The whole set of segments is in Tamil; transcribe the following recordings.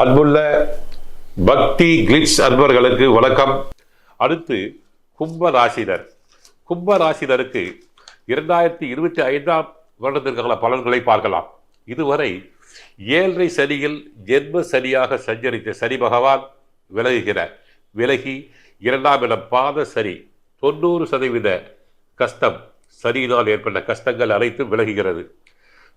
அன்புள்ள பக்தி கிளிட்ஸ் அன்பர்களுக்கு வணக்கம். அடுத்து கும்ப ராசினர் கும்ப ராசினருக்கு இரண்டாயிரத்தி இருபத்தி ஐந்தாம் வருடத்திற்கான பலன்களை பார்க்கலாம். இதுவரை ஏழரை சனியில் ஜென்ம சனியாக சஞ்சரித்த சனி பகவான் விலகுகிறார். விலகி இரண்டாம் இடம் பாத சனி. தொண்ணூறு சதவீத கஷ்டம் சனியினால் ஏற்பட்ட கஷ்டங்கள் அனைத்தும் விலகுகிறது.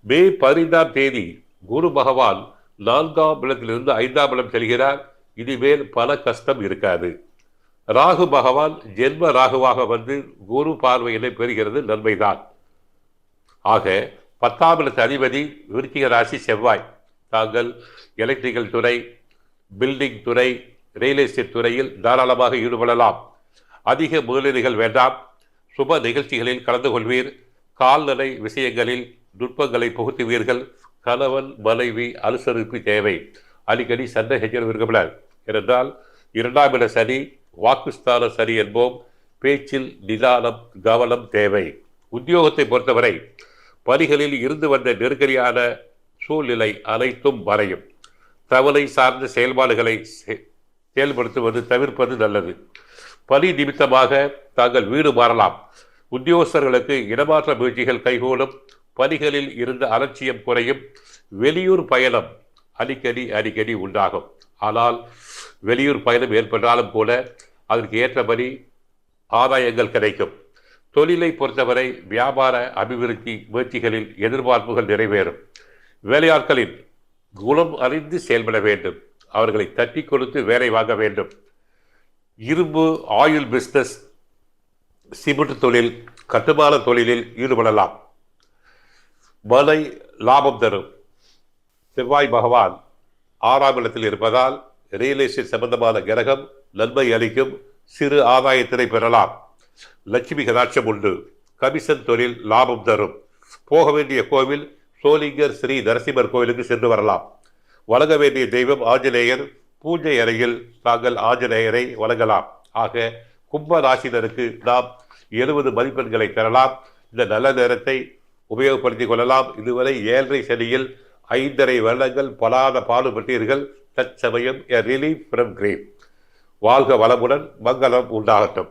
மே பதினைந்தாம் தேதி குரு பகவான் நான்காம் இடத்திலிருந்து ஐந்தாம் இடம் செல்கிறார். இனிமேல் பல கஷ்டம் இருக்காது. ராகு பகவான் ஜென்ம ராகுவாக வந்து குரு பார்வையினை பெறுகிறது நன்மைதான். ஆக பத்தாம் இடத்து அதிபதி விருச்சிக ராசி செவ்வாய். தாங்கள் எலக்ட்ரிக்கல் துறை பில்டிங் துறை ரியல் எஸ்டேட் துறையில் தாராளமாக ஈடுபடலாம். அதிக முதலீடுகள் வேண்டாம். சுப நிகழ்ச்சிகளில் கலந்து கொள்வீர். கால்நடை விஷயங்களில் நுட்பங்களை புகுத்துவீர்கள். கணவன் மனைவி அனுசரிப்பு தேவை. அடிக்கடி சண்டை செஞ்சிருவீர்கள் ஏனென்றால் இரண்டாம் இட சனி வாக்குஸ்தான சனி என்போம். பேச்சில் நிதானம் கவனம் தேவை. உத்தியோகத்தை பொறுத்தவரை பணிகளில் இருந்து வந்த நெருக்கடியான சூழ்நிலை அனைத்தும் வரையும் தவளை சார்ந்த செயல்பாடுகளை செ- செயல்படுத்துவது தவிர்ப்பது நல்லது. பணி நிமித்தமாக தாங்கள் வீடு மாறலாம். உத்தியோகஸ்தர்களுக்கு இடமாற்ற முயற்சிகள் கைகூடும். பணிகளில் இருந்த அலட்சியம் குறையும். வெளியூர் பயணம் அடிக்கடி அடிக்கடி உண்டாகும். ஆனால் வெளியூர் பயணம் ஏற்பட்டாலும் கூட அதற்கு ஏற்றபடி ஆதாயங்கள் கிடைக்கும். தொழிலை பொறுத்தவரை வியாபார அபிவிருத்தி முயற்சிகளில் எதிர்பார்ப்புகள் நிறைவேறும். வேலையாட்களின் குணம் அறிந்து செயல்பட வேண்டும். அவர்களை தட்டி கொடுத்து வேலை வாங்க வேண்டும். இரும்பு ஆயில் பிஸ்னஸ் சிமெண்ட் தொழில் கட்டுமான தொழிலில் ஈடுபடலாம். மலை லாபம் தரும். செவ்வாய் பகவான் ஆறாம் இடத்தில் இருப்பதால் ரியல் எஸ்டேட் சம்பந்தமான கிரகம் நன்மை அளிக்கும் சிறு ஆதாயத்தினை பெறலாம். லட்சுமி கதாட்சம் உண்டு. கமிஷன் தொழில் லாபம் தரும். போக வேண்டிய கோவில் சோலிங்கர் ஸ்ரீ நரசிம்மர் கோவிலுக்கு சென்று வரலாம். வழங்க வேண்டிய தெய்வம் ஆஞ்சநேயர். பூஜை அறையில் தாங்கள் ஆஞ்சநேயரை வழங்கலாம். ஆக கும்ப ராசினருக்கு நாம் எழுபது மதிப்பெண்களை பெறலாம் இந்த நல்ல நேரத்தை உபயோகப்படுத்திக் கொள்ளலாம் இதுவரை ஏழரை சனியில் ஐந்தரை வருடங்கள் பலாத பாடுபட்டீர்கள். தற்சமயம் எ ரிலீஃப் ஃப்ரம் கிரீம் வாழ்க வளமுடன் மங்களம் உண்டாகட்டும்.